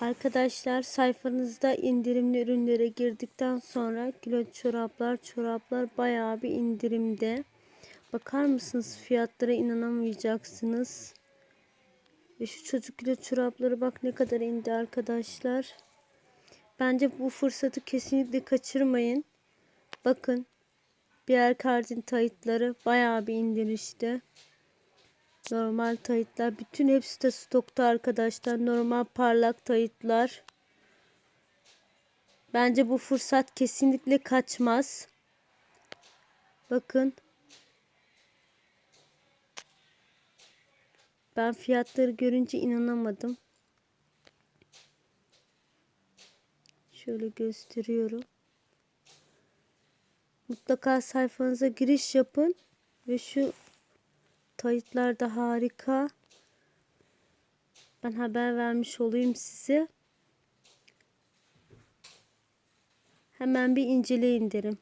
Arkadaşlar sayfanızda indirimli ürünlere girdikten sonra kilo çoraplar çoraplar bayağı bir indirimde. Bakar mısınız fiyatlara inanamayacaksınız. Ve şu çocuk kilo çorapları bak ne kadar indi arkadaşlar. Bence bu fırsatı kesinlikle kaçırmayın. Bakın birer kardin tayitları bayağı bir indirişte. Normal tayitler. Bütün hepsi de stokta arkadaşlar. Normal parlak tayitlar. Bence bu fırsat kesinlikle kaçmaz. Bakın. Ben fiyatları görünce inanamadım. Şöyle gösteriyorum. Mutlaka sayfanıza giriş yapın ve şu Tayitlar da harika. Ben haber vermiş olayım size. Hemen bir inceleyin derim.